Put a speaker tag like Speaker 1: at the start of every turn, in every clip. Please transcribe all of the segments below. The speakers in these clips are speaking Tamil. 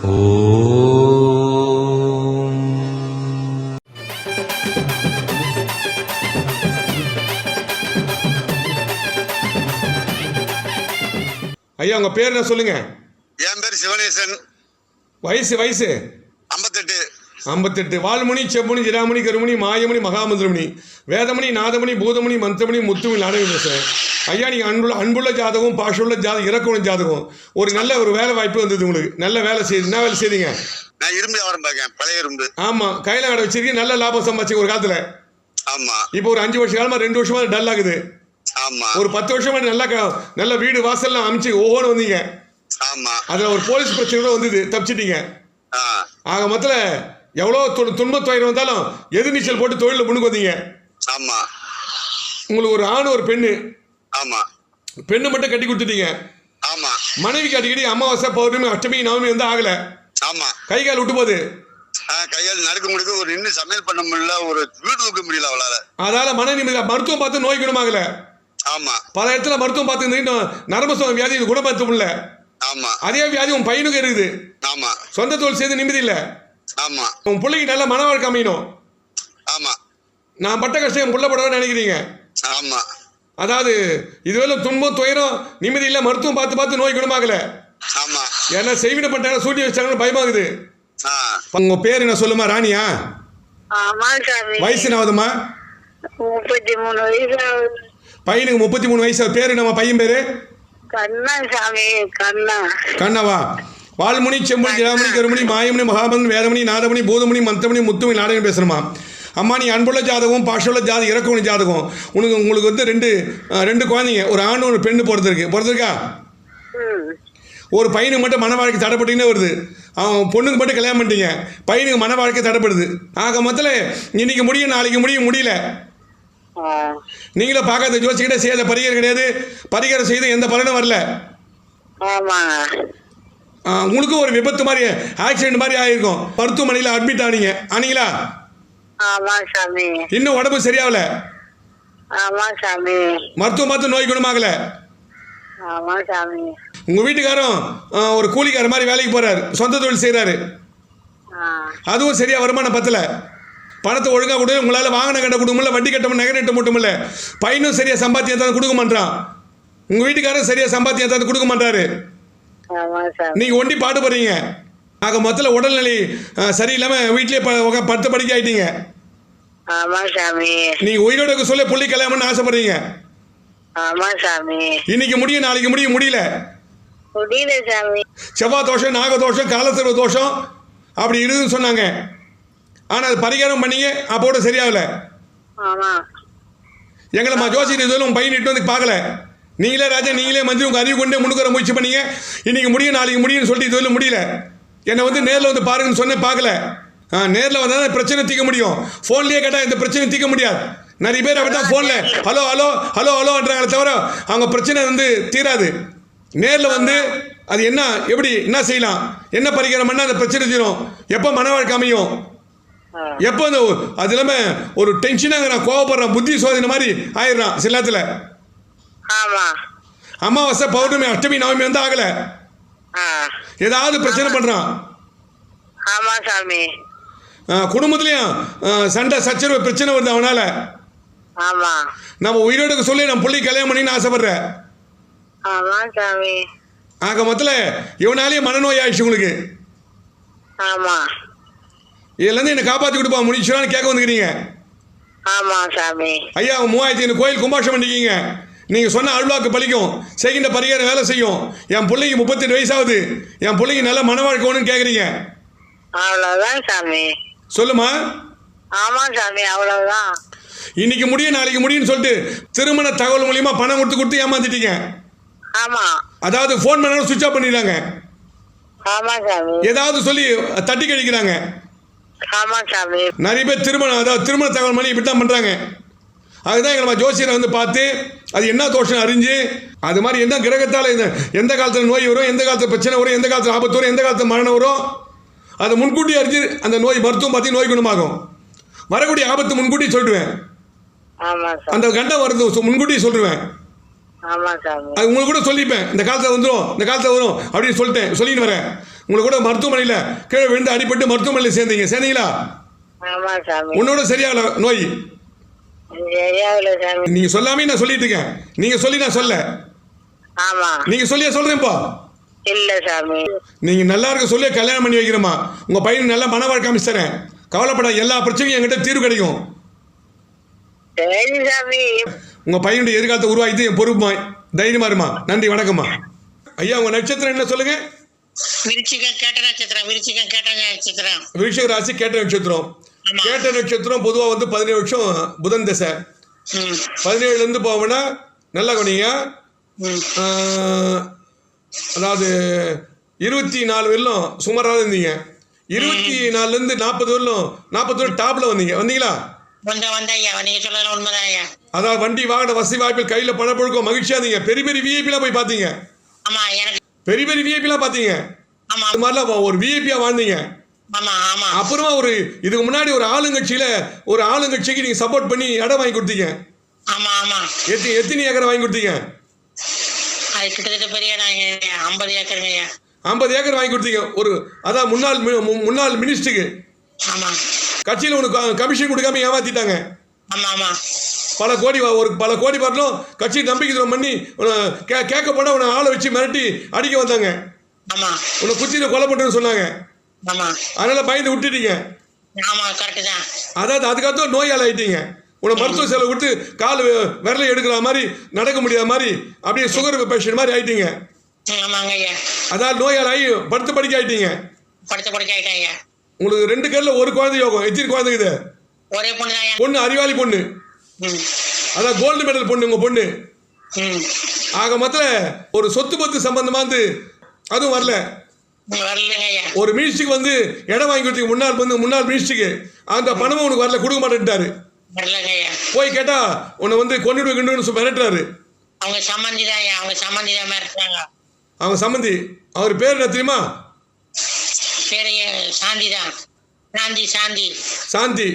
Speaker 1: ஐயா உங்க பேர் என்ன சொல்லுங்க?
Speaker 2: என் பேர் சிவனேசன்.
Speaker 1: வயசு வயசு?
Speaker 2: ஐம்பத்தெட்டு.
Speaker 1: ஐம்பத்தெட்டு. வால்முனி செம்முனி ஜிராமணி கருமணி மாயமணி மகாமந்திரமணி வேதமணி நாதமணி பூதமணி மந்திரமணி முத்துமணி நாடகம் பேசுகிறேன் ஐயா நீங்கள் அன்புள்ள அன்புள்ள ஜாதகம் பாஷுள்ள ஜாதகம் இறக்குள்ள ஜாதகம். ஒரு நல்ல ஒரு வேலை வாய்ப்பு வந்தது உங்களுக்கு. நல்ல வேலை செய்யுது என்ன வேலை செய்தீங்க?
Speaker 2: நான் இரும்பு வியாபாரம் பார்க்கேன் பழைய இரும்பு.
Speaker 1: ஆமாம் கையில் கடை வச்சிருக்கீங்க நல்ல லாபம் சம்பாதிச்சிங்க ஒரு காலத்தில்.
Speaker 2: ஆமா.
Speaker 1: இப்போ ஒரு அஞ்சு வருஷ காலமாக ரெண்டு வருஷமா டல் ஆகுது.
Speaker 2: ஆமா.
Speaker 1: ஒரு பத்து வருஷமா நல்ல நல்ல வீடு வாசல்லாம் அமைச்சு ஒவ்வொன்று வந்தீங்க.
Speaker 2: ஆமா.
Speaker 1: அதில் ஒரு போலீஸ் பிரச்சனை கூட வந்தது தப்பிச்சிட்டீங்க. ஆக மொத்தத்தில் எவ்வளோ து துன்பத்துயரம் வந்தாலும் எதிர்நீச்சல் போட்டு தொழிலில் முன்னுக்கு வந்தீங்க.
Speaker 2: ஆமா.
Speaker 1: உங்களுக்கு ஒரு ஆண் ஒரு பெண்ணு
Speaker 2: ஆமா.
Speaker 1: பெண்ணு மட்டும் கட்டி கொடுத்துட்டீங்க.
Speaker 2: ஆமா.
Speaker 1: மனைவிக்கு அடிக்கடி அமாவாசை பௌர்ணமி அஷ்டமி நவமி வந்து ஆகல.
Speaker 2: ஆமா.
Speaker 1: கை கால் விட்டு போகுது.
Speaker 2: கையால் நடுக்க முடிக்க ஒரு நின்று சமையல் பண்ண முடியல ஒரு வீடு தூக்க முடியல அவளால.
Speaker 1: அதால மன நிம்மதி மருத்துவம் பார்த்து நோய் குணமாகல
Speaker 2: ஆமா.
Speaker 1: பல இடத்துல மருத்துவம் பார்த்து இன்னும் நரம்பு வியாதி குணப்படுத்த முடியல
Speaker 2: ஆமா.
Speaker 1: அதே வியாதி உன் பையனுக்கு இருக்குது.
Speaker 2: ஆமா.
Speaker 1: சொந்த தொழில் செய்து நிம்மதி இல்லை.
Speaker 2: ஆமா.
Speaker 1: உன் பிள்ளைக்கு நல்ல மன வாழ்க்கை அமையணும்.
Speaker 2: ஆமா.
Speaker 1: நான் பட்ட கஷ்டம் புள்ள படவே நினைக்கிறீங்க.
Speaker 2: ஆமா.
Speaker 1: அதாவது இதுவரை துன்பம் துயரம் நிம்மதி இல்லை மருத்துவம் பார்த்து பார்த்து நோய் குணமாகல.
Speaker 2: ஆமா.
Speaker 1: ஏன்னா செய்வினை பண்ணிட்டாங்க சூட்டி வச்சாங்கன்னு பயமாகுது. உங்க பேர் என்ன சொல்லுமா ராணியா?
Speaker 3: ஆமா சாமி
Speaker 1: வயசு என்ன ஆகுதுமா
Speaker 3: முப்பத்தி மூணு வயசு ஆகுது.
Speaker 1: பையனுக்கு முப்பத்தி மூணு வயசு. பேர் நம்ம பையன் பேரு?
Speaker 3: கண்ணா சாமி கண்ணா.
Speaker 1: கண்ணவா? வால்முனி செம்புனி ஜிராமணி கருமணி மாயமணி மகாமணி வேதமணி நாதமணி பூதமணி மந்தமணி முத்துமணி நாடகம் பேசணுமா அம்மா நீ அன்புள்ள ஜாதகம் பாஷுள்ள ஜாதகம் இறக்குமணி ஜாதகம். உனக்கு உங்களுக்கு வந்து ரெண்டு ரெண்டு குழந்தைங்க ஒரு ஆண் ஒரு பெண்ணு பிறந்திருக்கு. பிறந்திருக்கா? ஒரு பையனுக்கு மட்டும் மன வாழ்க்கை தடைப்பட்டுக்கினே வருது. அவன் பொண்ணுக்கு மட்டும் கல்யாணம் பண்ணிட்டீங்க. பையனுக்கு மன வாழ்க்கை தடைப்படுது. ஆக மொத்தத்தில் இன்னைக்கு முடியும் நாளைக்கு முடியும் முடியல. நீங்களும் பார்க்காத ஜோசிக்கிட்டே செய்யாத பரிகாரம் கிடையாது. பரிகாரம் செய்து எந்த பலனும் வரல. உங்களுக்கும் ஒரு விபத்து மாதிரி ஆக்சிடென்ட் மாதிரி ஆயிருக்கும். மருத்துவமனையில் அட்மிட் ஆனீங்க. ஆனீங்களா? இன்னும் உடம்பு
Speaker 3: சாமி.
Speaker 1: மருத்துவம் பார்த்து நோய் குணமாகல? உங்கள் வீட்டுக்காரும் ஒரு கூலிக்கார மாதிரி வேலைக்கு போகிறாரு சொந்த தொழில் செய்கிறாரு
Speaker 3: ஆ.
Speaker 1: அதுவும் சரியாக வருமானம் பத்தல. பணத்தை ஒழுங்காக கொடுங்க உங்களால் வாங்கின கட்ட கொடுக்க முடியல வட்டி கட்ட முடியல, நகை நட்ட இல்லை பையனும் சரியாக சம்பாத்தியம் தான் கொடுக்க மாட்டான் உங்கள் வீட்டுக்காரரும் சரியாக சம்பாத்தியம் தான் கொடுக்க மாட்டாரு நீங்கள் ஒண்டி பாட்டு போகிறீங்க ஆக மொத்தத்தில் உடல்நிலை சரியில்லாமல் வீட்டிலே ப படுத்த படிக்க ஆயிட்டீங்க.
Speaker 3: ஆமா சாமி.
Speaker 1: நீங்கள் உயிரோட சொல்ல புள்ளி கல்யாணம் பண்ண ஆசைப்படுறீங்க.
Speaker 3: ஆமா சாமி.
Speaker 1: இன்னைக்கு முடியும் நாளைக்கு முடியும் முடியல.
Speaker 3: முடியல சாமி.
Speaker 1: செவ்வாய் தோஷம் நாக தோஷம் காலசர்வ தோஷம் அப்படி இருக்குதுன்னு சொன்னாங்க. ஆனால் அது பரிகாரம் பண்ணீங்க அப்போட சரியாகல.
Speaker 3: ஆமா.
Speaker 1: எங்களை மா ஜோசியர் இதுவரை உங்கள் பையன் இட்டு வந்து பார்க்கல. நீங்களே ராஜா நீங்களே மந்திரி உங்கள் அறிவு கொண்டே முன்னுக்கு வர முயற்சி பண்ணீங்க. இன்னைக்கு முடியும் நாளைக்கு முடியும்னு சொல்லிட்டு இதுவரை முடியல. என்னை வந்து நேரில் வந்து பாருங்கன்னு சொன்னேன் பார்க்கல. நேரில் வந்தால் தான் பிரச்சனை தீர்க்க முடியும். ஃபோன்லேயே கேட்டால் இந்த பிரச்சனை தீர்க்க முடியாது. நிறைய பேர் அப்படி தான் ஃபோனில் ஹலோ ஹலோ ஹலோ ஹலோன்றாங்களே தவிர அவங்க பிரச்சனை வந்து தீராது. நேரில் வந்து அது என்ன எப்படி என்ன செய்யலாம்? என்ன பரிகாரம் பண்ணால் அந்த பிரச்சனை தீரும். எப்போ மன வாழ்க்கை அமையும். எப்போ அந்த அது இல்லாமல் ஒரு டென்ஷனாக நான் கோவப்படுறான் புத்தி சோதனை மாதிரி ஆயிடுறான் சில நேரத்தில். அமாவாசை பௌர்ணமி அஷ்டமி நவமி வந்து ஆகலை. ஏதாவது பிரச்சனை பண்ணுறான்
Speaker 3: ஆமா சாமி.
Speaker 1: குடும்பத்துலேயும் சண்டை சச்சரவு பிரச்சனை வருது அவனால்.
Speaker 3: ஆமா.
Speaker 1: நம்ம உயிரோடுக்கு சொல்லி நம்ம பிள்ளை கல்யாணம் பண்ணின்னு ஆசைப்படுறேன்
Speaker 3: ஆமா சாமி.
Speaker 1: ஆக மொத்தத்தில் இவனாலேயே மனநோய் ஆயிடுச்சு உங்களுக்கு.
Speaker 3: ஆமா.
Speaker 1: இதுலேருந்து என்னை காப்பாற்றி கொடுப்பா முடிச்சுடான்னு கேட்க வந்துக்கிறீங்க.
Speaker 3: ஆமா சாமி.
Speaker 1: ஐயா மூவாயிரத்தி ஐநூறு கோயில் கும்பாஷம் பண்ணிக்கிங்க. நீங்கள் சொன்ன அருள்வாக்கு பலிக்கும். செய்கின்ற பரிகாரம் வேலை செய்யும். என் பிள்ளைக்கு முப்பத்தெட்டு வயசாகுது. என் பிள்ளைக்கு நல்ல மன வாழ்க்கை வேணும்னு கேட்குறீங்க
Speaker 3: அவ்வளவுதான் சாமி.
Speaker 1: சொல்லுமா?
Speaker 3: ஆமா சாமி அவ்வளவுதான்.
Speaker 1: இன்னைக்கு முடியும் நாளைக்கு முடியும்னு சொல்லிட்டு திருமண தகவல் மூலியமா பணம் கொடுத்து கொடுத்து ஏமாத்திட்டீங்க.
Speaker 3: ஆமா.
Speaker 1: அதாவது ஃபோன் பண்ணாலும் சுவிட்ச் ஆஃப் பண்ணிடுறாங்க
Speaker 3: ஆமா சாமி.
Speaker 1: ஏதாவது சொல்லி தட்டி கழிக்கிறாங்க.
Speaker 3: ஆமா சாமி.
Speaker 1: நிறைய பேர் திருமணம் அதாவது திருமண தகவல் பண்ணி இப்படி தான் பண்ணுறாங்க அதுதான் நம்ம ஜோசியரை வந்து பார்த்து அது என்ன தோஷம் அறிஞ்சு அது மாதிரி என்ன கிரகத்தால் இந்த எந்த காலத்தில் நோய் வரும் எந்த காலத்தில் பிரச்சனை வரும் எந்த காலத்தில் ஆபத்து வரும் எந்த காலத்தில் மரணம் வரும் அதை முன்கூட்டி அறிஞ்சு அந்த நோய் மருத்துவம் பார்த்து நோய் குணமாகும். வரக்கூடிய ஆபத்து முன்கூட்டி சொல்லிடுவேன். அந்த கண்டம் வருது முன்கூட்டி சொல்லிடுவேன். அது உங்களுக்கு கூட சொல்லிப்பேன். இந்த காலத்தில் வந்துடும் இந்த காலத்தில் வரும் அப்படின்னு சொல்லிட்டேன். சொல்லிட்டு வரேன். உங்களுக்கு கூட மருத்துவமனையில் கீழே விழுந்து அடிபட்டு மருத்துவமனையில் சேர்ந்தீங்க. சேர்ந்தீங்களா? உன்னோட சரியாகல நோய். நீங்கள் சொல்லாமே நான் சொல்லிட்டு இருக்கேன். நீங்கள் சொல்லி நான் சொல்ல.
Speaker 3: ஆமா.
Speaker 1: நீங்கள் சொல்லியா சொல்கிறேன் இப்போ
Speaker 3: இல்ல சாமி.
Speaker 1: நீங்கள் நல்லா இருக்க சொல்லி கல்யாணம் பண்ணி வைக்கிறேம்மா. உங்கள் பையனுக்கு நல்ல மன வாழ்க்கை அமைச்சு தரேன். கவலைப்பட எல்லா பிரச்சனையும் என்கிட்ட தீர்வு கிடைக்கும். உங்கள் பையனுடைய எதிர்காலத்தை உருவாக்கிட்டு என் பொறுப்புமா தைரியமா இருமா. நன்றி வணக்கம்மா. ஐயா உங்கள் நட்சத்திரம் என்ன சொல்லுங்கள்
Speaker 4: விருச்சிகம் கேட்ட நட்சத்திரம் விருச்சிகம் கேட்ட நட்சத்திரம்.
Speaker 1: விருஷக ராசி கேட்ட நட்சத்திரம். கேட்ட நட்சத்திரம் பொதுவாக வந்து பதினேழு வருஷம் புதன் தசை.
Speaker 4: ம்.
Speaker 1: பதினேழுலேருந்து போவோம்னா நல்லா கவனிங்க. அதாவது இருபத்தி நாலு வரலும் சுமாராக இருந்தீங்க. இருபத்தி நாலுலேருந்து நாற்பது வரலும் நாற்பது வரலும் டாப்பில் வந்தீங்க. வந்தீங்களா? அதாவது வண்டி வாகன வசதி வாய்ப்பில் கையில் பணப்பொழுக்கம் மகிழ்ச்சியாக இருந்தீங்க. பெரிய பெரிய விஐபிலாம் போய் பார்த்தீங்க. பெரிய பெரிய விஐபிலாம் பார்த்தீங்க. அது மாதிரிலாம் ஒரு விஐபியாக வாழ்ந்தீங்க. அப்புறமா ஒரு இதுக்கு முன்னாடி ஒரு ஆளுங்கட்சியில் ஒரு ஆளுங்கட்சிக்கு நீங்கள் சப்போர்ட் பண்ணி இடம் வாங்கி கொடுத்தீங்க.
Speaker 4: ஆமா ஆமா.
Speaker 1: எத்தி எத்தனை ஏக்கரை வாங்கி கொடுத்தீங்க?
Speaker 4: நாங்க ஐம்பது
Speaker 1: ஏக்கர் வாங்கி கொடுத்தீங்க. ஒரு அதான் முன்னாள் முன்னாள் மினிஸ்டருக்கு கட்சியில் உனக்கு கமிஷன் கொடுக்காம ஏமாத்திட்டாங்க. பல கோடி ஒரு பல கோடி வரலும் கட்சி நம்பிக்கை துரோகம் பண்ணி உன்னை கே கேட்க போனால் உன்னை ஆளை வச்சு மிரட்டி அடிக்க வந்தாங்க. உன்னை குச்சியில் கொலை பண்ணுன்னு சொன்னாங்க. அதனால பயந்து விட்டுட்டீங்க. அதாவது அதுக்கப்புறம் நோயாளி ஆயிட்டீங்க. உன்னை மருத்துவ செலவு கொடுத்து கால் விரலை எடுக்கிற மாதிரி நடக்க முடியாத மாதிரி அப்படியே சுகர் பேஷண்ட் மாதிரி ஆயிட்டீங்க. அதாவது நோயாளி ஆகி படுத்து படிக்க ஆயிட்டீங்க. உங்களுக்கு ரெண்டு பேரில் ஒரு குழந்தை யோகம் எத்தனை குழந்தைங்க
Speaker 4: ஒரே பொண்ணு
Speaker 1: அறிவாளி பொண்ணு. அதான் கோல்டு மெடல் பொண்ணு உங்க பொண்ணு. ஆக மொத்தத்தில் ஒரு சொத்து பத்து சம்பந்தமா வந்து அதுவும் வரல. ஒரு மினிஸ்ட்ரிக்கு வந்து இடம் வாங்கி கொடுத்தீங்க முன்னாள் வந்து முன்னாள் மினிஸ்ட்ரிக்கு அந்த பணமும் உனக்கு வரல கொடுக்க மாட்டேன்ட்டாரு. போய் கேட்டா உன்னை வந்து கொண்டுடு கொண்டுன்னு சொல்லி மிரட்டுறாரு.
Speaker 4: அவங்க சம்மந்தி தான் அவங்க சம்மந்தி தான் மிரட்டுறாங்க.
Speaker 1: அவங்க சம்மந்தி அவர் பேர் என்ன தெரியுமா?
Speaker 4: பேரு சாந்தி தான் சாந்தி சாந்தி.
Speaker 1: சாந்தி.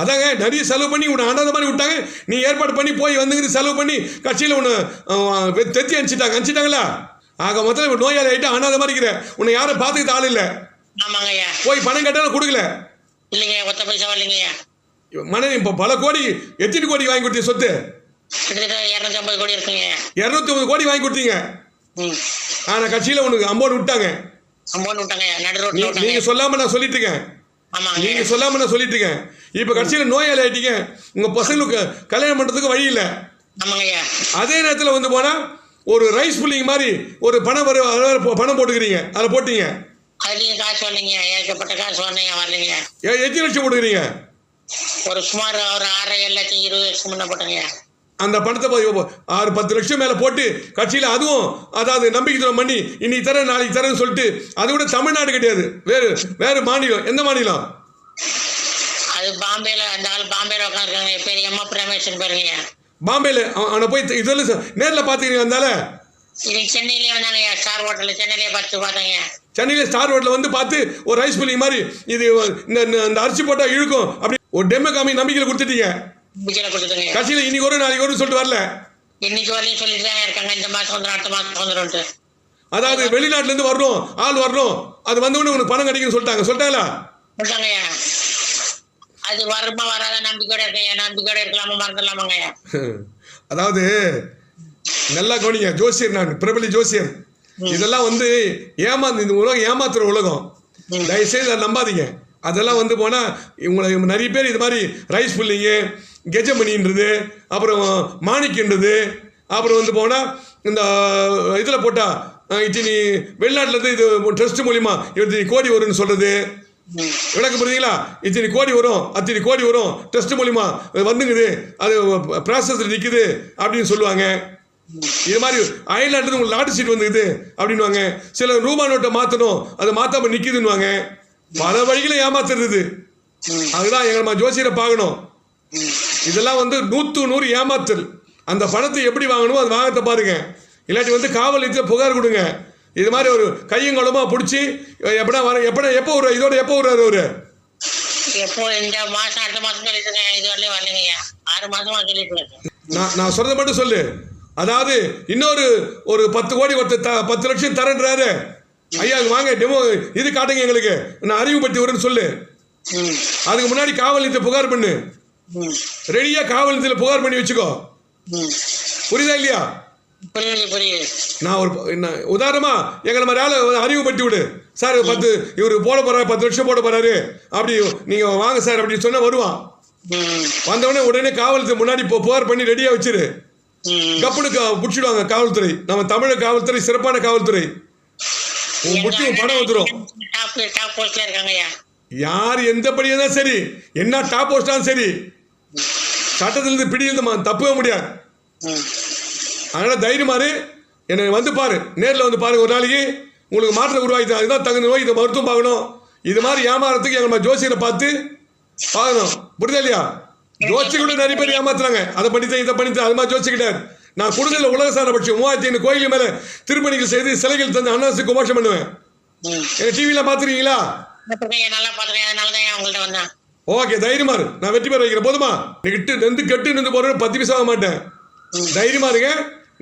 Speaker 1: அதாங்க நிறைய செலவு பண்ணி உன்னை அனாத மாதிரி விட்டாங்க. நீ ஏற்பாடு பண்ணி போய் வந்துங்கிட்டு செலவு பண்ணி கட்சியில் உன்னை தெத்தி அனுப்பிச்சிட்டாங்க. அனுப்பிச்சிட்டாங்களா? ஆக மொத்தம் இப்போ நோயாளி ஆகிட்டு அனாத மாதிரி இருக்கிற உன்னை யாரும் பார்த்துக்கிட்டு ஆள் இல்லை.
Speaker 4: ஆமாங்க ஐயா
Speaker 1: போய் பணம் கேட்டாலும் கொடுக்கல.
Speaker 4: இல்லைங்க ஒத்த பைசா வரலைங்க ஐயா
Speaker 1: மனைவி இப்போ பல கோடி எத்தனை கோடி வாங்கி கொடுத்தீங்க சொத்து.
Speaker 4: இரநூத்தி கோடி இருக்குங்க
Speaker 1: இரநூத்தி ஒன்பது கோடி வாங்கி கொடுத்தீங்க. ஆனால் கட்சியில் உனக்கு அம்போடு விட்டாங்க.
Speaker 4: அமௌண்ட் விட்டாங்க நடு ரோட்டில்
Speaker 1: நீங்கள் சொல்லாமல் நான் சொல்லிட்டு இருக்கேன்.
Speaker 4: ஐயா.
Speaker 1: சொல்லாமல் நான் சொல்லிட்டு இருக்கேன். இப்போ கட்சியில் நோயாளி ஆயிட்டீங்க. உங்கள் பசங்களுக்கு கல்யாணம் பண்ணுறதுக்கு வழி இல்லை. அதே நேரத்தில் வந்து போனால் ஒரு ரைஸ் புல்லிங் மாதிரி ஒரு பணம் பணம் போட்டுக்கிறீங்க. அதில் போட்டீங்க.
Speaker 4: அதுலேயும் காசு வரலைங்க ஐயா ஏற்கப்பட்ட காசு வரலைங்க. வரலைங்க
Speaker 1: எத்தனை லட்சம் போட்டுக்கிறீங்க?
Speaker 4: ஒரு சுமார் ஒரு ஆறரை ஏழு லட்சம் இருபது லட்சம் முன்ன போட்டேங்க.
Speaker 1: அந்த பணத்தை ஆறு பத்து லட்சம் மேலே போட்டு கட்சியில் அதுவும் அதாவது நம்பிக்கை துரோகம் பண்ணி இன்னைக்கு தரேன் நாளைக்கு தரேன்னு சொல்லிட்டு அது கூட தமிழ்நாடு கிடையாது. வேறு வேறு மாநிலம். எந்த மாநிலம்?
Speaker 4: அது பாம்பேல அந்த ஆள் பாம்பேல உட்காந்துருக்காங்க பேர் எம்மா பிரமேஷன் பேருங்க.
Speaker 1: பாம்பேல அவ- அவனை போய் இதெல்லாம் நேரில் பார்த்துக்கிறீங்க வந்தால
Speaker 4: சென்னையிலே வந்தாங்க ஸ்டார் ஹோட்டலில் சென்னையிலே பார்த்து பார்த்தாங்க.
Speaker 1: சென்னையில் ஸ்டார் ரோட்டில் வந்து பார்த்து ஒரு ரைஸ் புல்லிங் மாதிரி இது இந்த அரிசி போட்டால் இழுக்கும் அப்படி ஒரு டெம்மோ காமி நம்பிக்கையில் கொடுத்துட்டீங்க. கட்சியில் இன்னைக்கு வரும் நாளைக்கு வரும்னு சொல்லிட்டு வரல.
Speaker 4: இன்னைக்கு வரலையும் சொல்லிட்டு தான் இருக்காங்க இந்த மாதம் வந்துடும் அடுத்த மாதம் வந்துடும்ட்டு
Speaker 1: அதாவது வெளிநாட்டுலேருந்து வரணும் ஆள் வரணும் அது வந்தவொடனே உனக்கு பணம் கிடைக்கும்னு சொல்லிட்டாங்க சொல்லிட்டாங்களா?
Speaker 4: சொல்லிட்டாங்க ஐயா அது வருமா வராத நம்பிக்கையோட இருக்கேன். நம்பிக்கையோட இருக்கலாமா மறந்துடலாமாங்க.
Speaker 1: அதாவது நல்லா கவனிங்க. ஜோசியர் நான் பிரபலி ஜோசியர். இதெல்லாம் வந்து ஏமாந்து இந்த உலகம் ஏமாத்துற உலகம். தயவுசெய்து அதை நம்பாதீங்க. அதெல்லாம் வந்து போனால் உங்களை நிறைய பேர் இது மாதிரி ரைஸ் புல்லிங்கு கெஜமணின்றது அப்புறம் மாணிக்கன்றது அப்புறம் வந்து போனால் இந்த இதில் போட்டால் இத்தனி வெளிநாட்டிலேருந்து இது ட்ரஸ்ட் மூலிமா இத்தனை கோடி வரும்னு சொல்கிறது
Speaker 4: ம்
Speaker 1: விளக்கு புரியுதுங்களா? இத்தனை கோடி வரும் அத்தனை கோடி வரும். டெஸ்ட் மூலிமா வந்துங்குது. அது ப்ராசஸில் நிற்குது அப்படின்னு சொல்லுவாங்க. இது மாதிரி அயர்லாண்டு உங்களுக்கு லாட்டு சீட் வந்துக்குது அப்படின்வாங்க சில ரூபா நோட்டை மாற்றணும் அதை மாற்றாம நிற்குதுன்னுவாங்க பல வழிகளை ஏமாத்துறது. அதுதான் எங்களை ஜோசியரை பார்க்கணும். இதெல்லாம் வந்து நூற்று நூறு ஏமாத்தல். அந்த பணத்தை எப்படி வாங்கணுமோ அது வாங்கத்தை பாருங்க. இல்லாட்டி வந்து காவல் நிலையத்தில் புகார் கொடுங்க. இது மாதிரி ஒரு கையங்களமா பிடிச்சி எப்படா வர எப்படா எப்போ வருவார் இதோட எப்போ வருவார் அவரு?
Speaker 4: எப்போ இந்த மாசம் அடுத்த மாசம் சொல்லிட்டு இருக்கேன் இது வரலையும் வரலைங்க ஐயா ஆறு மாசமா சொல்லிட்டு இருக்கேன்
Speaker 1: நான் நான் சொல்றதை மட்டும் சொல்லு. அதாவது இன்னொரு ஒரு பத்து கோடி ஒருத்தர் த பத்து லட்சம் தரேன்றாரு. ஐயா வாங்க டெமோ இது காட்டுங்க எங்களுக்கு. நான் அறிவுப்படுத்தி வரேன்னு சொல்லு அதுக்கு முன்னாடி காவல் நிலையத்தை புகார் பண்ணு.
Speaker 4: ம்.
Speaker 1: ரெடியாக காவல் நிலையத்தில் புகார் பண்ணி வச்சுக்கோ. புரியுதா இல்லையா? நான் ஒரு என்ன உதாரணமா எங்களை மாதிரி ஆளை அறிவுப்படுத்தி விடு. சார் பத்து இவர் போட போறாரு பத்து லட்சம் போட போறாரு. அப்படி நீங்க வாங்க சார் அப்படின்னு சொன்னா வருவான் வந்தவொடனே உடனே காவல்துறை முன்னாடி பு- புகார் பண்ணி ரெடியா வச்சிரு.
Speaker 4: ம்.
Speaker 1: கப்புனு கா- பிடிச்சிடுவாங்க காவல்துறை. நம்ம தமிழக காவல்துறை சிறப்பான காவல்துறை. உன் பணம் வந்துடும் யார் எந்த படியா தான் சரி என்ன டாப் போஸ்டாலும் சரி சட்டத்திலிருந்து ம- தப்பவே முடியாது. அதனால தைரியமாரு என்னை வந்து பாரு. நேரில் வந்து பாருங்க ஒரு நாளைக்கு. உங்களுக்கு மாற்றம் உருவாக்கி அதுதான் தகுந்த நோய். இதை மருத்துவம் பார்க்கணும். இது மாதிரி ஏமாறதுக்கு எங்க நம்ம ஜோசியரை பார்த்து பார்க்கணும். புரியுதா இல்லையா? ஜோசி கூட நிறைய பேர் ஏமாத்துறாங்க. அதை பண்ணித்தேன் இதை பண்ணித்தேன். அது மாதிரி ஜோசிக்கிட்டார் நான் கொடுங்கல உலக சாரபட்சம் மூவாயிரத்தி ஐநூறு கோயில் மேலே திருப்பணிகள் செய்து சிலைகள் தந்து அண்ணாசுக்கு உபோஷம் பண்ணுவேன். எங்கள் டிவியில் பார்த்துருக்கீங்களா? ஓகே தைரியமா இரு. நான் வெற்றி பெற வைக்கிறேன். போதுமா? நீ கிட்டு நின்று கெட்டு நின்று போறேன்னு பத்து பைசா ஆக மாட்டேன் தைரியமா இருங்க.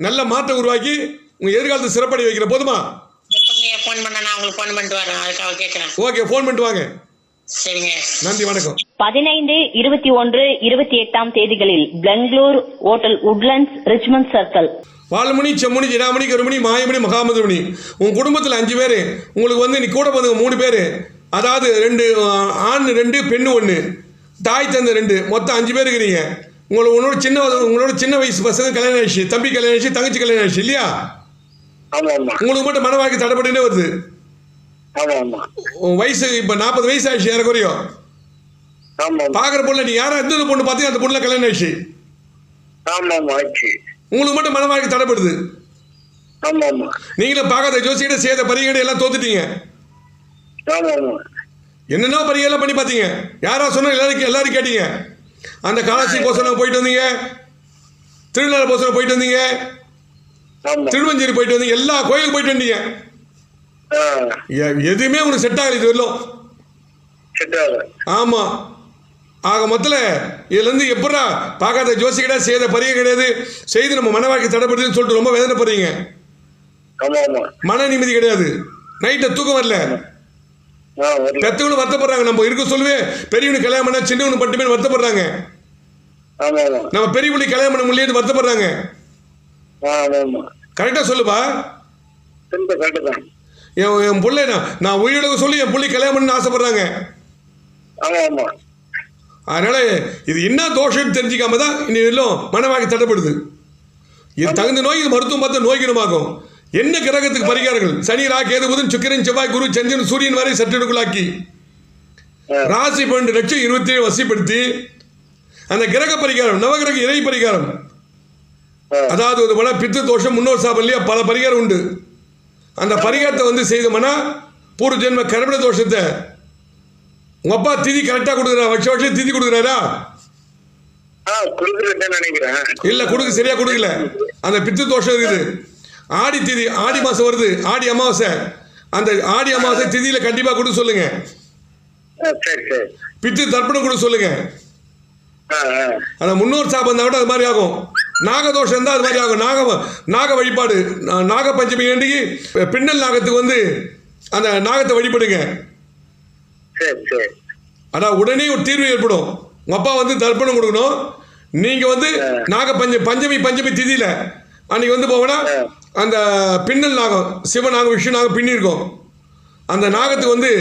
Speaker 1: நல்ல மாற்றம் உருவாக்கி உங்க எதிர்காலத்தை சிறப்படை வைக்கிறேன் போதுமா? ஓகே ஃபோன் பண்ணிட்டு வாங்க.
Speaker 4: சரிங்க.
Speaker 1: நன்றி வணக்கம்.
Speaker 5: பதினைந்து இருபத்தி ஒன்று இருபத்தி எட்டாம் தேதிகளில் Bangalore hotel Woodlands Richmond circle.
Speaker 1: வால்மணி செம்மணி ஜிடாமணி கருமணி மாயமணி மகாமதுமணி. உங்க குடும்பத்தில் அஞ்சு பேர். உங்களுக்கு வந்து நீ கூட பிறந்தவங்க மூணு பேர். அதாவது ரெண்டு ஆண் ரெண்டு பெண்ணு ஒன்று தாய் தந்தை ரெண்டு. மொத்தம் அஞ்சு பேர் இருக்கிறீங்க. உங்களை உன்னோட சின்ன உங்களோட சின்ன வயசு பசங்க கல்யாணம் ஆயிடுச்சு தம்பி கல்யாணம் ஆயிடுச்சு தங்கச்சி கல்யாணம் ஆயிடுச்சு இல்லையா? உங்களுக்கு மட்டும் மன வாழ்க்கை தடைப்பட்டுனே வருது. வயசு இப்போ நாற்பது வயசு ஆயிடுச்சு ஏறக்குறையும்
Speaker 2: ஆமா ஆமா.
Speaker 1: பார்க்குற பொண்ணு நீ யாரும் எந்த பொண்ணு பார்த்தீங்க அந்த பொண்ணுல கல்யாணம் ஆயிடுச்சு? உங்களுக்கு மட்டும் மன வாழ்க்கை தடைப்படுது. நீங்களும் பார்க்காத ஜோசியிட சேத பரிகடை எல்லாம் தோத்துட்டீங்க. என்னென்ன பரிகெல்லாம் பண்ணி பார்த்தீங்க. யாரா சொன்னா எல்லாரும் எல்லாரும் கேட்டீங்க. அந்த காலாசி போசனம் போயிட்டு வந்தீங்க? திருநெல்வேலி போசனம் போயிட்டு வந்தீங்க?
Speaker 2: ஆமா.
Speaker 1: திருவஞ்சேரி போயிட்டு வந்தீங்க. எல்லா கோயிலுக்கு போயிட்டு வந்தீங்க. எதுவுமே உங்களுக்கு செட் ஆகல இது வரலும் ஆமாம் ஆக மொத்தத்தில் இதுலேருந்து எப்படா பார்க்காத ஜோசி கிடையாது செய்த பரிகை கிடையாது. செய்து நம்ம மன வாழ்க்கை தடைப்படுதுன்னு சொல்லிட்டு ரொம்ப வேதனைப்படுறீங்க.
Speaker 2: ஆமா ஆமா.
Speaker 1: மன நிம்மதி கிடையாது. நைட்டில் தூக்கம் வரல. பெத்தவங்களும் வருத்தப்படுறாங்க. நம்ம இருக்க சொல்லுவே பெரியவனு கல்யாணம் பண்ண சின்னவனு பட்டுமே வருத்தப்படுறாங்க. நம்ம பெரிய புள்ளி கல்யாணம் பண்ண முடியாது வருத்தப்படுறாங்க. சொல்லுப்பா.
Speaker 2: கரெக்டு தான்.
Speaker 1: என் என் பிள்ளை நான் உயிரோட சொல்லி என் பிள்ளை கல்யாணம் பண்ணணும்னு ஆசைப்படுறாங்க. அதனால இது என்ன தோஷம்னு தெரிஞ்சிக்காம தான் இனி எல்லாம் மனவாக்கி தடைப்படுது. இது தகுந்த நோய் மருத்துவம் பார்த்து நோய் குணமாகும். என்ன கிரகத்துக்கு பரிகாரங்கள்? சனி ரா கேது புதன் சுக்கிரன் செவ்வாய் குரு சந்திரன் சூரியன் வரை சற்றெடுக்குள்ளாக்கி ராசி பன்னெண்டு லட்சம் இருபத்தி ஏழு வசிப்படுத்தி அந்த கிரக பரிகாரம் நவகிரக இறை பரிகாரம். அதாவது ஒரு பல பித்து தோஷம் முன்னோர் சாபம் இல்லையா? பல பரிகாரம் உண்டு. அந்த பரிகாரத்தை வந்து செய்தோம்னா பூர்வ ஜென்ம கர்ம தோஷத்தை உங்க அப்பா திதி கரெக்டாக கொடுக்குறா வருஷம் வருஷம் திதி கொடுக்குறாரா?
Speaker 2: நினைக்கிறேன்.
Speaker 1: இல்ல கொடுக்க சரியா கொடுக்கல. அந்த பித்து தோஷம் இருக்குது. ஆடி திதி ஆடி மாசம் வருது. ஆடி அமாவாசை. அந்த ஆடி அமாவாசை திதியில கண்டிப்பா கொடுக்க சொல்லுங்க. பித்து தர்ப்பணம் கொடுக்க சொல்லுங்க. அந்த முன்னோர் சாபம் இருந்தால் கூட அது மாதிரி ஆகும். நாகதோஷம் இருந்தால் அது மாதிரி ஆகும். நாக நாக வழிபாடு நாக பஞ்சமி அன்றைக்கு பின்னல் நாகத்துக்கு வந்து அந்த நாகத்தை வழிபடுங்க. அதான் உடனே ஒரு தீர்வு ஏற்படும். உங்க அப்பா வந்து தர்ப்பணம் கொடுக்கணும். நீங்க வந்து நாக பஞ்ச பஞ்சமி பஞ்சமி திதியில அன்னைக்கு வந்து போவோம்னா அந்த பின்னல் நாகம் சிவநாகம் விஷ்ணு நாகம் பின்னி இருக்கும். அந்த நாகத்துக்கு வந்து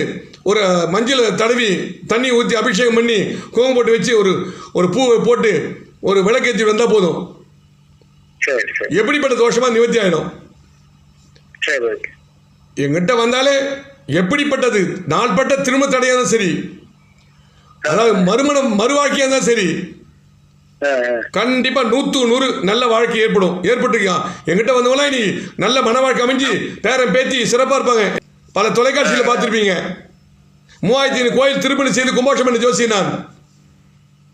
Speaker 1: ஒரு மஞ்சள் தடவி தண்ணி ஊற்றி அபிஷேகம் பண்ணி குங்குமம் போட்டு வச்சு ஒரு ஒரு பூவை போட்டு ஒரு விளக்கேற்றி வந்தால் போதும். எப்படிப்பட்ட தோஷமாக நிவர்த்தி ஆகிடும் எங்கிட்ட வந்தாலே எப்படிப்பட்டது? நாள்பட்ட திரும்ப தடையாக இருந்தாலும் சரி. அதாவது மறுமணம் மறுவாழ்க்கையாக இருந்தாலும் சரி. கண்டிப்பா நூத்து நூறு நல்ல வாழ்க்கை ஏற்படும். ஏற்பட்டுருக்கான் எங்கிட்ட வந்தவங்களாம் நீ நல்ல மன வாழ்க்கை அமைஞ்சு பேரன் பேத்தி சிறப்பா இருப்பாங்க. பல தொலைக்காட்சியில பார்த்துருப்பீங்க. மூவாயிரத்தி ஐநூறு கோயில் திருப்பணி செய்து கும்பாஷம் பண்ண ஜோசி நான்.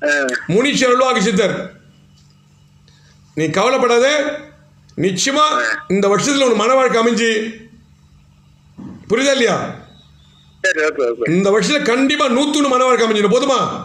Speaker 2: ஆ.
Speaker 1: முனீஸ்வர் அல்வாக்கு சித்தர் நீ கவலைப்படாத. நிச்சயமா இந்த வருஷத்துல உன் மன வாழ்க்கை அமைஞ்சு. புரியுதா இல்லையா? இந்த வருஷத்துல கண்டிப்பா நூத்துணு மன வாழ்க்கை அமைஞ்சிடும். போதுமா?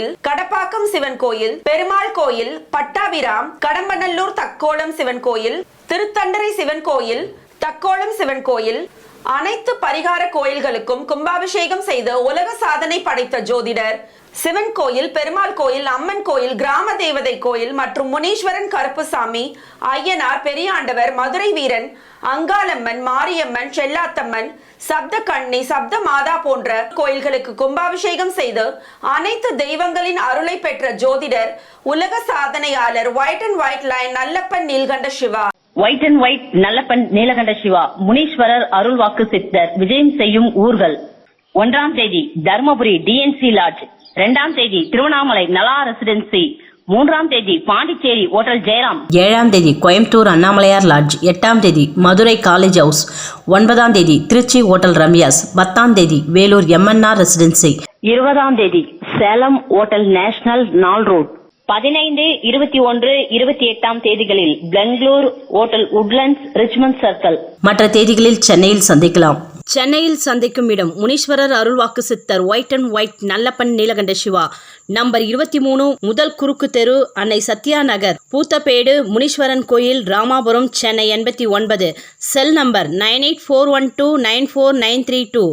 Speaker 6: கோயில் கடப்பாக்கம் சிவன் கோயில் பெருமாள் கோயில் பட்டாபிராம் கடம்பநல்லூர் தக்கோளம் சிவன் கோயில் திருத்தண்டரை சிவன் கோயில் தக்கோளம் சிவன் கோயில் அனைத்து பரிகார கோயில்களுக்கும் கும்பாபிஷேகம் செய்து உலக சாதனை படைத்த ஜோதிடர் சிவன் கோயில் பெருமாள் கோயில் அம்மன் கோயில் கிராம தேவதை கோயில் மற்றும் முனீஸ்வரன் கருப்புசாமி ஐயனார் பெரியாண்டவர் மதுரை வீரன் அங்காளம்மன் மாரியம்மன் செல்லாத்தம்மன் சப்த கண்ணி சப்த மாதா போன்ற கோயில்களுக்கு கும்பாபிஷேகம் செய்து அனைத்து தெய்வங்களின் அருளை பெற்ற ஜோதிடர் உலக சாதனையாளர் white and white line Nallappan Neelkanda Siva.
Speaker 5: White and white Nallappan Neelakanda Siva Muneeswarar அருள்வாக்கு சித்தர் விஜயம் செய்யும் ஊர்கள். ஒன்றாம் தேதி தர்மபுரி டிஎன்சி லாட்ஜ் இரண்டாம் தேதி திருவண்ணாமலை நலா ரெசிடென்சி மூன்றாம் தேதி பாண்டிச்சேரி ஓட்டல் ஜெயராம்.
Speaker 7: ஏழாம் தேதி கோயம்புத்தூர் அண்ணாமலையார் லாட்ஜ். எட்டாம் தேதி மதுரை காலேஜ் ஹவுஸ். ஒன்பதாம் தேதி திருச்சி ஓட்டல் ரம்யாஸ். பத்தாம் தேதி வேலூர் எம்என்ஆர் ரெசிடென்சி.
Speaker 5: இருபதாம் தேதி சேலம் ஓட்டல் நேஷனல் நாள் ரோட். பதினைந்து இருபத்தி ஒன்று இருபத்தி எட்டாம் தேதிகளில் Bangalore hotel Woodlands Richmond circle.
Speaker 7: மற்ற தேதிகளில் சென்னையில் சந்திக்கலாம். சென்னையில் சந்திக்கும் இடம் முனீஸ்வரர் அருள்வாக்கு சித்தர் white and white Nallappan Neelakanda Siva. Number இருபத்தி மூணு முதல் குறுக்கு தெரு அன்னை சத்யா நகர் பூத்தப்பேடு முனீஸ்வரன் கோயில் ராமாபுரம் சென்னை எண்பத்தி ஒன்பது. Cell number nine eight four one two nine four nine three two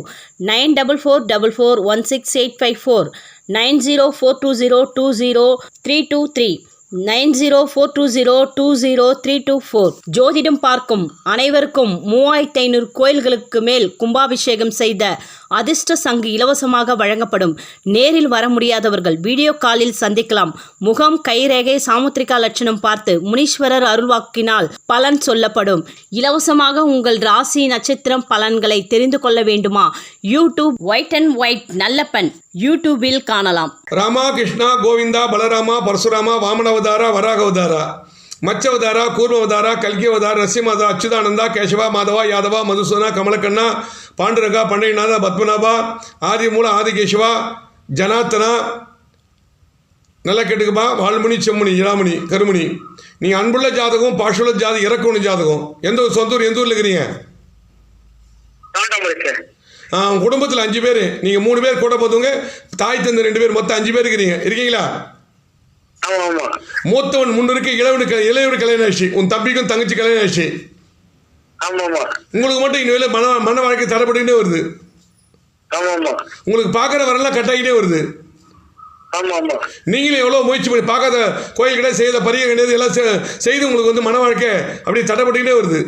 Speaker 7: nine double four double four one six eight five four. Nine zero four two zero two zero three two three. Nine zero four two zero two zero three two four. ஜோதிடம் பார்க்கும் அனைவருக்கும் மூவாயிரத்தி ஐநூறு கோயில்களுக்கு மேல் கும்பாபிஷேகம் செய்த அதிர்ஷ்ட சங்கு இலவசமாக வழங்கப்படும். நேரில் வர முடியாதவர்கள் வீடியோ காலில் சந்திக்கலாம். முகம் கைரேகை சாமுத்திரிகா லட்சணம் பார்த்து முனீஸ்வரர் அருள்வாக்கினால் பலன் சொல்லப்படும். இலவசமாக உங்கள் ராசி நட்சத்திரம் பலன்களை தெரிந்து கொள்ள வேண்டுமா? YouTube white and white Nallappan. யூடியூபில் காணலாம்.
Speaker 1: ராமா கிருஷ்ணா கோவிந்தா பலராமா பரசுராமா வாமனவதாரா வராகவதாரா? மச்சவதாரா கூர்மவதாரா கல்கியவதாரா நரசிம்மவதாரா அச்சுதானந்தா கேசவா மாதவா யாதவா மதுசூனா கமலக்கண்ணா பாண்டுரங்கா பண்டரிநாதா பத்மநாபா ஆதிமூல ஆதிகேசவா ஜனாத்தனா நல்லா கேட்டுக்குப்பா வால்மணி செம்மணி இளாமணி கருமணி நீ அன்புள்ள ஜாதகம் பாஷுள்ள ஜாதகம் இறக்கணும் ஜாதகம். எந்த ஊர் சொந்த ஊர் எந்த ஊரில் இருக்கிறீங்க?
Speaker 2: காண்டாமலுக்கு
Speaker 1: ஆ, உங்க குடும்பத்தில் அஞ்சு பேர். நீங்கள் மூணு பேர் கூட போதுங்க தாய் தந்தை ரெண்டு பேர் மொத்தம் அஞ்சு பேர் இருக்கிறீங்க. இருக்கீங்களா? மூத்தவன் முன்னிருக்கு இளவனுக்கு இளையவனு கல்யாணம் ஆச்சு உன் தம்பிக்கும் தங்கச்சி கல்யாணம்
Speaker 2: ஆமா
Speaker 1: உங்களுக்கு மட்டும் இனிமேல் மன மன வாழ்க்கை தடைப்பட்டுக்கிட்டே வருது. உங்களுக்கு பார்க்குற வரலாம் கட்டாகிட்டே வருது. நீங்களும் எவ்வளோ முயற்சி பண்ணி பார்க்காத கோயில் கிடையாது செய்த பரிகம் கிடையாது எல்லாம் செய்து உங்களுக்கு வந்து மன வாழ்க்கை அப்படியே தடைப்பட்டுக்கிட்டே வருது.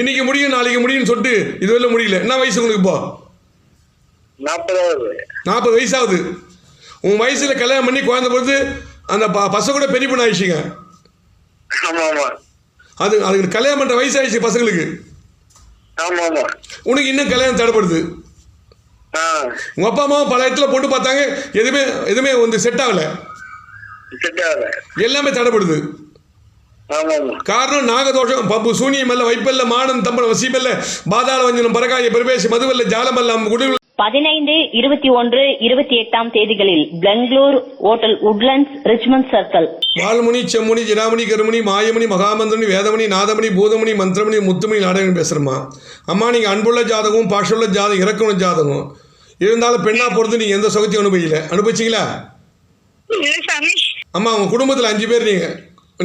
Speaker 1: இன்னைக்கு முடியும் நாளைக்கு முடியும்னு சொல்லிட்டு இதுவரை முடியல. என்ன வயசு உங்களுக்கு இப்போ?
Speaker 2: நாற்பதாவது.
Speaker 1: நாற்பது வயசாகுது. உன் வயசில் கல்யாணம் பண்ணி குழந்தை பொறுத்து அந்த பசங்க கூட பெரிய பொண்ணு ஆயிடுச்சுங்க. அது அதுக்கு கல்யாணம் பண்ணுற வயசு ஆயிடுச்சு பசங்களுக்கு உனக்கு இன்னும் கல்யாணம் தடைப்படுது
Speaker 2: ஆ.
Speaker 1: உங்கள் அப்பா அம்மாவும் பல இடத்துல பொண்ணு பார்த்தாங்க. எதுவுமே எதுவுமே வந்து செட் ஆகலை. எல்லாமே தடைப்படுது காரணம் நாகதோஷம் பப்பு சூனியம் அல்ல வைப்பல்ல மானம் தம்பன வசீபல்ல பாதாள வஞ்சனம் பரகாய பிரவேசி மதுவல்ல ஜாலமல்ல குடில்
Speaker 5: பதினைந்து இருபத்தி ஒன்று இருபத்தி எட்டாம் தேதிகளில் Bangalore hotel Woodlands Richmond circle.
Speaker 1: வால்முனி செம்முனி ஜிராமணி கருமணி மாயமணி மகாமந்திரமணி வேதமணி நாதமணி பூதமணி மந்திரமணி முத்துமணி நாடகம் பேசுகிறம்மா அம்மா நீங்கள் அன்புள்ள ஜாதகம் பாஷுள்ள ஜாதகம் இறக்குள்ள ஜாதகம். இருந்தாலும் பெண்ணா பொறுத்து நீங்கள் எந்த சுகத்தையும் அனுபவிக்கல. அனுபவிச்சிங்களா? அம்மா உங்கள் குடும்பத்தில் அஞ்சு பேர் நீங்கள்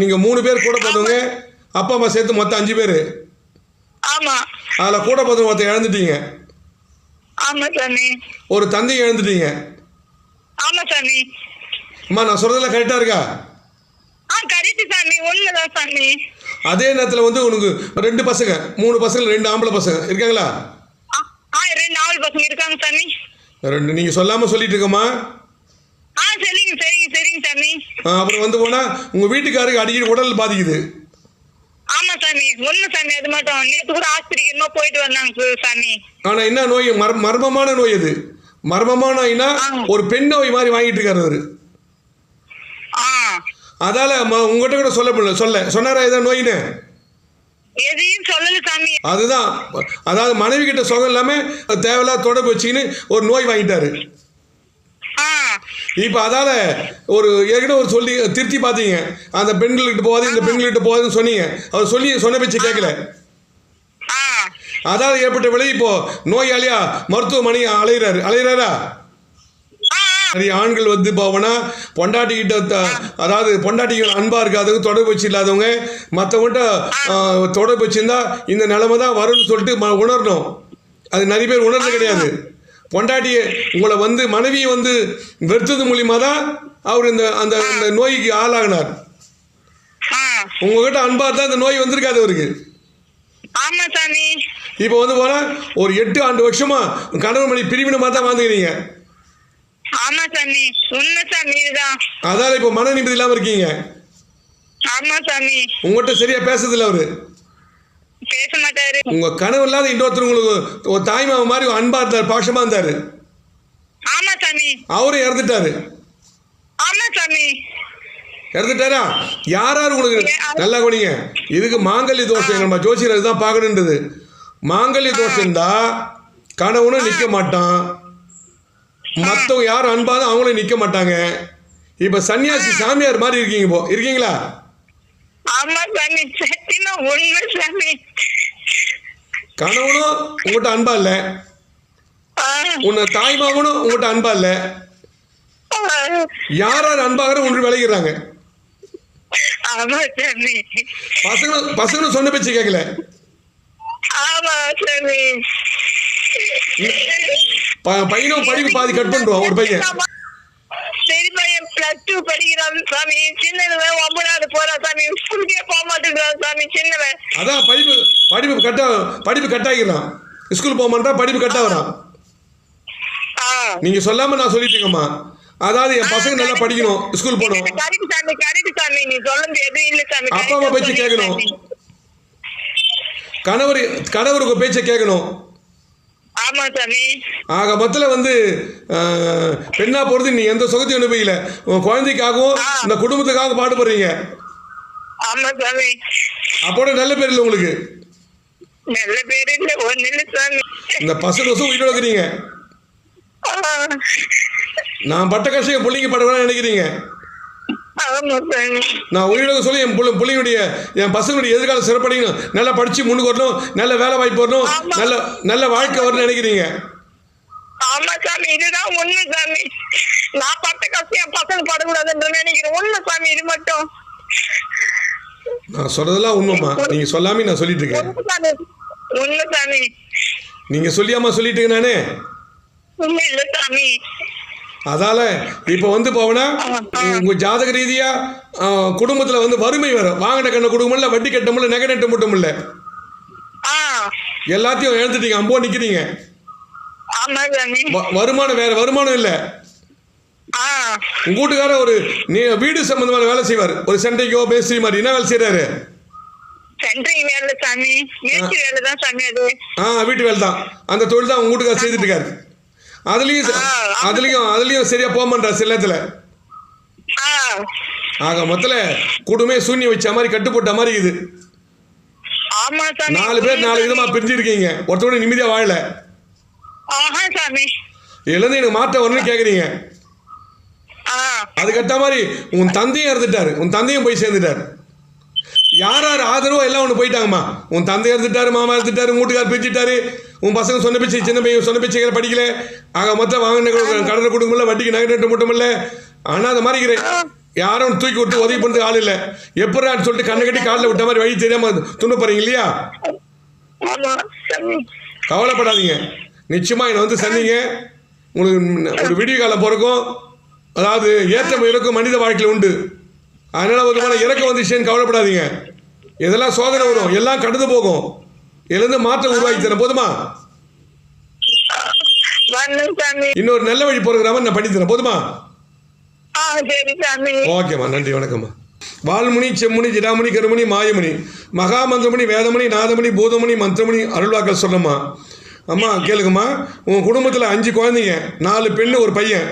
Speaker 1: நீங்கள் மூணு பேர் கூட பிறந்தவங்க அப்பா அம்மா சேர்த்து மொத்தம் அஞ்சு பேர்.
Speaker 3: ஆமா.
Speaker 1: அதில் கூட பிறந்தவங்க ஒருத்தர் இழந்துட்டீங்க
Speaker 3: ஆமா சாமி.
Speaker 1: ஒரு தந்தையை இழந்துட்டீங்க.
Speaker 3: ஆமா சாமி.
Speaker 1: அம்மா நான் சொல்கிறதெல்லாம் கரெக்டாக இருக்கா?
Speaker 3: ஆ கரெக்ட் சாமி. ஒண்ணுதான் சாமி.
Speaker 1: அதே நேரத்தில் வந்து உனக்கு ரெண்டு பசங்க மூணு பசங்க ரெண்டு ஆம்பளை பசங்க இருக்காங்களா?
Speaker 3: ஆ, ரெண்டு நாவல் பசங்க இருக்காங்க சாமி.
Speaker 1: ரெண்டு நீங்கள் சொல்லாமல் சொல்லிட்டு இருக்கம்மா.
Speaker 3: ஆ சரிங்க சரிங்க சரிங்க சாமி.
Speaker 1: அப்புறம் வந்து போனால் உங்கள் வீட்டுக்காருக்கு அடிக்கடி உடல் பாதிக்குது.
Speaker 3: சாமி. ஒண்ணு சாமி அது மட்டும். நேத்து கூட ஆஸ்பத்திரிக்கு இன்னும் போயிட்டு வந்தாங்க சாமி.
Speaker 1: ஆனால் என்ன நோய்? மர் மர்மமான நோய் அது. மர்மமான நோய்னா ஒரு பெண் நோய் மாதிரி வாங்கிட்டு இருக்காரு அவர். அதால் உங்ககிட்ட கூட சொல்ல முடியல. சொல்ல. சொன்னாரா ஏதாவது நோயின்னு?
Speaker 3: எதையும் சொல்லல சாமி.
Speaker 1: அதுதான். அதாவது மனைவி கிட்ட சுகம் இல்லாமல் தேவையில்லாத தொடர்பு வச்சுக்கின்னு ஒரு நோய் வாங்கிட்டாரு. இப்போ அதால் ஒரு ஏற்கனவே ஒரு சொல்லி திருத்தி பார்த்தீங்க. அந்த பெண்கள்கிட்ட போகாது இந்த பெண்கள்கிட்ட போகாதுன்னு சொன்னீங்க. அவர் சொல்லி சொன்ன பேச்சு கேட்கல அதால் ஏற்பட்ட விலை இப்போ நோயாளியா மருத்துவமனை அலைகிறாரு அலைகிறாரா. நிறைய ஆண்கள் வந்து போவனா பொண்டாட்டிக்கிட்ட அதாவது பொண்டாட்டிகள் அன்பா இருக்காதவங்க தொடர்பு வச்சு இல்லாதவங்க மற்றவங்கள்ட்ட தொடர்பு வச்சிருந்தா இந்த நிலைமை தான் வரும்னு சொல்லிட்டு உணரணும். அது நிறைய பேர் உணர்றது கிடையாது. பொண்டாட்டியை உங்களை வந்து மனைவியை வந்து வெறுத்தது மூலியமா தான் அவர் இந்த அந்த அந்த நோய்க்கு ஆளாகினார் உங்ககிட்ட அன்பா தான் இந்த நோய் வந்திருக்காது அவருக்கு. இப்போ வந்து போனால் ஒரு எட்டு ஆண்டு வருஷமா கணவன் மணி பிரிவினமாக தான் வாழ்ந்துக்கிறீங்க.
Speaker 3: ஆமா சாமி. உண்மை சாமி இதுதான்.
Speaker 1: அதால இப்போ மன நிம்மதி இல்லாமல் இருக்கீங்க.
Speaker 3: ஆமா சாமி.
Speaker 1: உங்கள்கிட்ட சரியா பேசுறதில்ல அவரு.
Speaker 3: பேச மாட்டாரு
Speaker 1: உங்க கனவு இல்லாத இன்னொருத்தர் உங்களுக்கு ஒரு தாய்மாம மாதிரி அன்பா இருந்தார் பாஷமா இருந்தாரு.
Speaker 3: ஆமா சாமி.
Speaker 1: அவரும் இறந்துட்டாரு.
Speaker 3: ஆமா சாமி.
Speaker 1: இறந்துட்டாரா? யார் யார் உங்களுக்கு நல்லா கவனிங்க. இதுக்கு மாங்கல்ய தோஷம் நம்ம ஜோசியர் அதுதான் பார்க்கணுன்றது. மாங்கல்ய தோஷம் இருந்தா கணவனும் நிற்க மாட்டான். மற்றவங்க யாரும் அன்பாதான் அவங்களும் நிற்க மாட்டாங்க. இப்போ சன்னியாசி சாமியார் மாதிரி இருக்கீங்க இப்போ. இருக்கீங்களா?
Speaker 3: ஆமா சாமி. உண்மை சாமி.
Speaker 1: கணவனும் உங்கள்கிட்ட அன்பா இல்லை? உன்னை தாய்மாமனும் உங்கள்கிட்ட அன்பா இல்லை? யார் யார் அன்பாகிற ஒன்று
Speaker 3: சாமி.
Speaker 1: பசங்களும் பசங்களும் சொன்ன பேச்சு கேட்கல
Speaker 3: ஆமா சாமி.
Speaker 1: ப- பையனும் படிப்பு பாதி கட் பண்ணுவான் ஒரு பையன்.
Speaker 3: சரி பையன் பிளஸ் டூ படிக்கிறான் சாமி. சின்னவன் ஒன்பதாவது போறான் சாமி. ஸ்கூலுக்கே போக மாட்டேங்கிறான் சாமி சின்னவன்.
Speaker 1: அதான் படிப்பு படிப்பு கட்ட படிப்பு கட் ஸ்கூல் போக மாட்டா படிப்பு கட் ஆகுறான். நீங்க சொல்லாம நான் சொல்லிட்டு இருக்கேம்மா அதாவது என் பசங்க நல்லா படிக்கணும் ஸ்கூல் போகணும். அப்பா அம்மா பேச்சு கேட்கணும். கணவர் கணவருக்கு பேச்சை கேட்கணும். ஆக மொத்தத்தில் வந்து பெண்ணா போகிறது நீ எந்த சுகத்தையும் அனுபவிக்கல. உன் குழந்தைக்காகவும் இந்த குடும்பத்துக்காக பாடுபடுறீங்க. அப்போட நல்ல பேர் இல்லை உங்களுக்கு?
Speaker 3: நல்ல பேரு இல்ல ஒண்ணு இல்ல சாமி.
Speaker 1: இந்த பசங்க வருஷம் உயிரோட இருக்கிறீங்க நான் பட்ட கஷ்டம் பிள்ளைங்க படுவேன்னு நினைக்கிறீங்க. நான் உயிரோட சொல்லி என் பிள்ளை பிள்ளைங்களுடைய என் பசங்களுடைய எதிர்காலம் சிறப்படையணும் நல்லா படித்து முன்னுக்கு வரணும். நல்ல வேலை வாய்ப்பு வரணும். நல்ல நல்ல வாழ்க்கை வரணும்னு நினைக்கிறீங்க.
Speaker 3: ஆமா சாமி இதுதான் உண்மை சாமி. நான் பட்ட கஷ்டம் என் பசங்க படக்கூடாதுன்ற நினைக்கிறேன். உண்மை சாமி இது மட்டும்.
Speaker 1: நான் சொல்றதெல்லாம் உண்மைம்மா. நீங்க சொல்லாமே நான் சொல்லிட்டு இருக்கேன்.
Speaker 3: உண்மை சாமி.
Speaker 1: நீங்க சொல்லியாமா சொல்லிட்டு இருக்கேன் நானே.
Speaker 3: உண்மை இல்ல சாமி.
Speaker 1: அதால இப்போ வந்து போவனா உங்க ஜாதக ரீதியா ஆ, குடும்பத்துல வந்து வறுமை வரும். வாங்கின கண்ண குடும்பம் இல்ல வட்டி கட்ட முடியல நகை நட்ட மட்டும் இல்ல
Speaker 3: ஆ.
Speaker 1: எல்லாத்தையும் இழந்துட்டீங்க அம்போ வ- வருமானம் வேற வருமானம் இல்ல. உங்க வீட்டுக்காரர் ஒரு நீ வீடு சம்பந்தமான வேலை செய்வார். ஒரு சென்ட்ரிக்கோ பேஸ்ட்ரி மாதிரி என்ன வேலை செய்யறாரு வீட்டு வேலை தான் அந்த தொழில் தான் உங்க வீட்டுக்காரர் செய்துட்டு இருக்காரு. அதுலயும். அதுலயும் அதுலயும் சரியா போக மாட்டார் சில நேரத்துல
Speaker 3: ஆ.
Speaker 1: ஆக மொத்தல குடும்பமே சூன்யம் வச்ச மாதிரி கட்டு போட்ட மாதிரி இது. நாலு பேர் நாலு விதமா பிரிஞ்சிருக்கீங்க. ஒருத்தரோட நிம்மதியா வாழல. இருந்து எனக்கு மாற்றம் வரணும்னு கேக்குறீங்க.
Speaker 3: ஆ.
Speaker 1: அதுக்கேற்ற மாதிரி உன் தந்தையும் இறந்துட்டாரு. உன் தந்தையும் போய் சேர்ந்துட்டாரு. யார் யார் ஆதரவோ எல்லாம் ஒன்று போயிட்டாங்கம்மா. உன் தந்தை இறந்துட்டாரு மாமா இறந்துட்டாரு உன் வீட்டுக்கார் பிரிச்சுட்டாரு உன் பசங்க சொன்ன பிச்சை சின்ன பையன் சொன்ன பிச்சைகளை படிக்கல. ஆக மொத்தம் வாங்கின கடனை கொடுக்க முடியல வட்டிக்கு நகை நட்டு மட்டும் இல்லை. ஆனால் அந்த மாதிரி இருக்கிறேன் யாரும் தூக்கி விட்டு உதவி பண்ணுறதுக்கு ஆள் இல்லை. எப்படான்னு சொல்லிட்டு கண்ணை கட்டி காலில் விட்ட மாதிரி வழி தெரியாம துண்ண போறீங்க இல்லையா? கவலைப்படாதீங்க. நிச்சயமா என்னை வந்து சந்திங்க. உங்களுக்கு ஒரு விடிய காலம் பிறக்கும். அதாவது ஏற்றம் இறக்கும் மனித வாழ்க்கையில் உண்டு. அதனால ஒரு இறக்கம் வந்துச்சுன்னு கவலைப்படாதீங்க. இதெல்லாம் சோதனை வரும். எல்லாம் கடந்து போகும். இதுலேருந்து மாற்றம் உருவாக்கி தரேன் போதுமா இன்னொரு நல்ல வழி மாதிரி நான் பண்ணி தரேன் போதுமா ஓகேம்மா நன்றி வணக்கம்மா. வால்முனி செம்முனி ஜிடாமணி கருமணி மாயமணி மகாமந்திரமணி வேதமணி நாதமணி பூதமணி மந்திரமணி அருள்வாக்கள் சொல்லம்மா. அம்மா கேளுங்கம்மா. உன் குடும்பத்தில் அஞ்சு குழந்தைங்க நாலு பெண்ணு ஒரு பையன்.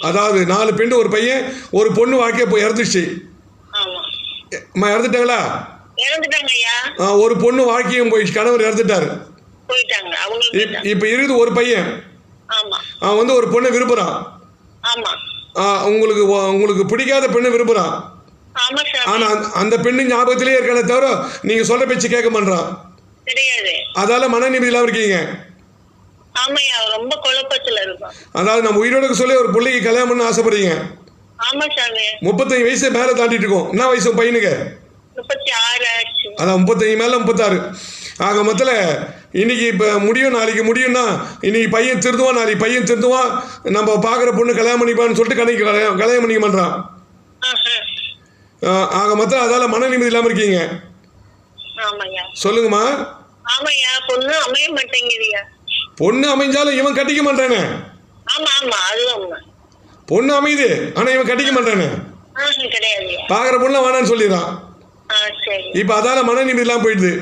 Speaker 1: அதாவது நாலு பெண்ணு ஒரு பையன் ஒரு பொண்ணு வாழ்க்கையை போய் இறந்துச்சு அம்மா இறந்துட்டாங்களா? ஒரு பொண்ணு வாழ்க்கையும் போய் கணவர் இறந்துட்டாரு. இப்போ இருக்குது ஒரு பையன். அவன் வந்து ஒரு பொண்ணை விரும்புகிறான்
Speaker 3: ஆமா.
Speaker 1: உங்களுக்கு உங்களுக்கு பிடிக்காத பெண்ணை
Speaker 3: சாமி
Speaker 1: ஆனால் அந்த- பெண்ணு ஞாபகத்திலே இருக்கானே தவிர நீங்கள் சொல்ல பேச்சு கேட்க மாட்டான் அதால மன நிம்மதி இல்லாம இருக்கீங்க அதாவது நம்ம உயிரோட சொல்லி ஒரு பிள்ளைக்கு கல்யாணம் பண்ண ஆசைப்படுறீங்க. முப்பத்தஞ்சு வயசு மேலே தாண்டிட்டு இருக்கோம். என்ன வயசு பையனுக்கு? அதான் முப்பத்தஞ்சு மேலே முப்பத்தாறு. ஆக மொத்தத்தில் இன்னைக்கு இப்போ முடியும் நாளைக்கு முடியும்னா இன்னைக்கு பையன் திருந்துவான் நாளைக்கு பையன் திருந்துவான். நம்ம பார்க்குற பொண்ணு கல்யாணம் பண்ணிப்பான்னு சொல்லிட்டு கணக்கு கல்யாணம் கல்யாணம் பண்ணிக்க
Speaker 3: ஆஹா.
Speaker 1: ஆக மொத்தம் அதால் மன நிம்மதி இல்லாமல் இருக்கீங்க. சொல்லுங்கம்மா.
Speaker 3: பொண்ணு அமைய மாட்டேங்குதுயா
Speaker 1: பொண்ணு அமைஞ்சாலும் இவன் கட்டிக்க மாட்டானே? பொண்ணு அமையுது ஆனால் இவன் கட்டிக்க மாட்டானே? பார்க்குற பொண்ணு வேணான்னு சொல்லிடுறான். இப்போ அதால மன நிம்மதி இல்லாமல் போயிடுது.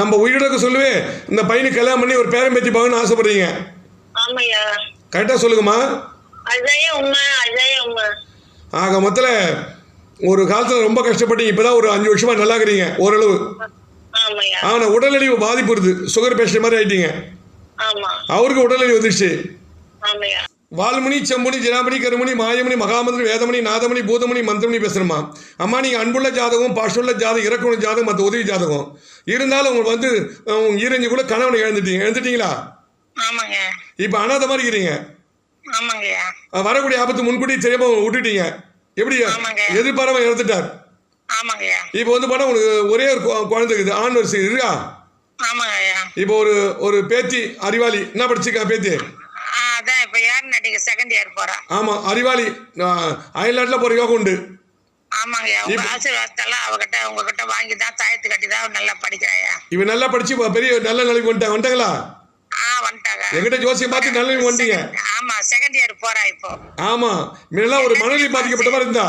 Speaker 1: நம்ம உயிரோட சொல்லுவே இந்த பையனுக்கு கல்யாணம் பண்ணி ஒரு பேரன் பேத்தி பார்க்கணும்னு ஆசைப்படுறீங்க. கரெக்டாக சொல்லுங்கம்மா. ஆக மொத்தத்தில் ஒரு காலத்தில் ரொம்ப கஷ்டப்பட்டீங்க இப்போ தான் ஒரு அஞ்சு வருஷமாக நல்லா இருக்கிறீங்க ஓரளவு ஆனால் உடலழிவு பாதிப்பு வருது சுகர் பேஷண்ட் மாதிரி ஆயிட்டீங்க. அவருக்கு உடலழிவு வந்துடுச்சு
Speaker 3: ஆமாய்யா.
Speaker 1: வால்மணி செம்புனி ஜனாமணி கருமணி மாயமணி மகாமந்திரி வேதமணி நாதமணி பூதமணி மந்திரமணி பேசுகிறோமா அம்மா நீங்கள் அன்புள்ள ஜாதகம் பாஷுள்ள ஜாதகம் இறக்குள்ள ஜாதகம் மற்ற உதவி ஜாதகம். இருந்தாலும் உங்களுக்கு வந்து ஈரஞ்சு கூட கணவனை இழந்துட்டீங்க. இழந்துட்டீங்களா?
Speaker 3: ஆமாங்க.
Speaker 1: இப்போ அனாத மாதிரி இருக்கிறீங்க வரக்கூடிய ஆபத்து முன்கூட்டி தெரியாம விட்டுட்டீங்க. எப்படி. எதிர்பாராம இறந்துட்டார். இப்போ வந்து பார்த்தா உங்களுக்கு ஒரே ஒரு கு- குழந்தை இருக்குது. ஆண் வரிசை இருக்கா? இப்போ ஒரு ஒரு பேத்தி அறிவாளி. என்ன படிச்சிருக்கா பேத்தி?
Speaker 3: இப்ப யார் நடிகை செகண்ட் இயர் போறா?
Speaker 1: ஆமாம் அறிவாளி அயல்நாட்டில் போகிற யோகம் உண்டு.
Speaker 3: ஆமாங்கய்யா உங்க ஆசீர்வாதத்தெல்லாம் அவகிட்ட உங்ககிட்ட வாங்கி தான் தாயத்து கட்டி தான் நல்லா படிக்கிறாயா?
Speaker 1: இவன் நல்லா படிச்சு பெரிய நல்ல நிலைக்கு வந்துட்டாங்க வந்துட்டாங்களா? எங்கிட்ட ஜோசியம் பார்த்து நல்ல வந்துட்டீங்க.
Speaker 3: ஆமா செகண்ட் இயர் போறா இப்போ.
Speaker 1: ஆமாம் முன்னெல்லாம் ஒரு மனநிலை பாதிக்கப்பட்ட மாதிரி இருந்தா.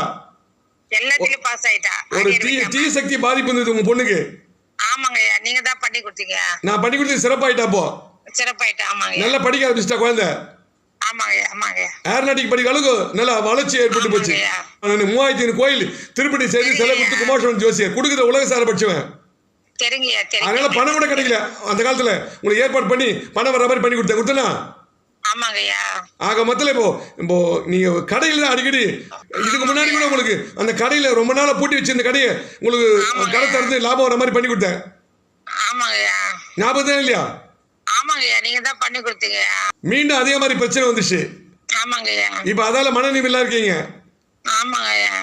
Speaker 3: எல்லாத்துலயும் பாஸ் ஆயிட்டா.
Speaker 1: ஒரு தீ. தீய சக்தி பாதிப்பு இருந்தது உங்க பொண்ணுக்கு.
Speaker 3: ஆமாங்கய்யா நீங்க தான் பண்ணி கொடுத்தீங்க.
Speaker 1: நான் பண்ணி கொடுத்து சிறப்பாயிட்டா அப்போ.
Speaker 3: சிறப்பாயிட்டா ஆமாங்க.
Speaker 1: நல்லா படிக்க ஆரம்பிச்சிட்டா குழந்தை. ஏர்நாட்டிக் படிக்கிற அளவுக்கு நல்லா வளர்ச்சி ஏற்பட்டு போச்சு. மூவாயிரத்தி ஐநூறு கோயில் திருப்பதி செய்து சிலை கொடுத்து குமாரசுவரன் ஜோசியர் கொடுக்குற உலக சார அதனால பணம் கூட கிடைக்கல. அந்த காலத்துல உங்களுக்கு ஏற்பாடு பண்ணி பணம் வர மாதிரி பண்ணி கொடுத்தேன். கொடுத்தனா? ஆக மொத்தத்தில் இப்போ இப்போ நீங்க கடையில் தான் அடிக்கடி இதுக்கு முன்னாடி கூட உங்களுக்கு அந்த கடையில ரொம்ப நாளா பூட்டி வச்சிருந்த கடையை உங்களுக்கு கடை திறந்து லாபம் வர மாதிரி பண்ணி கொடுத்தேன். ஞாபகம் தான் இல்லையா?
Speaker 3: ஆமாங்கய்யா நீங்க தான் பண்ணி கொடுத்தீங்கய்யா
Speaker 1: மீண்டும் அதே மாதிரி பிரச்சனை வந்துச்சு.
Speaker 3: ஆமாங்கய்யா.
Speaker 1: இப்போ அதால மன நிம்மதியா இருக்கீங்க.
Speaker 3: ஆமாங்கய்யா.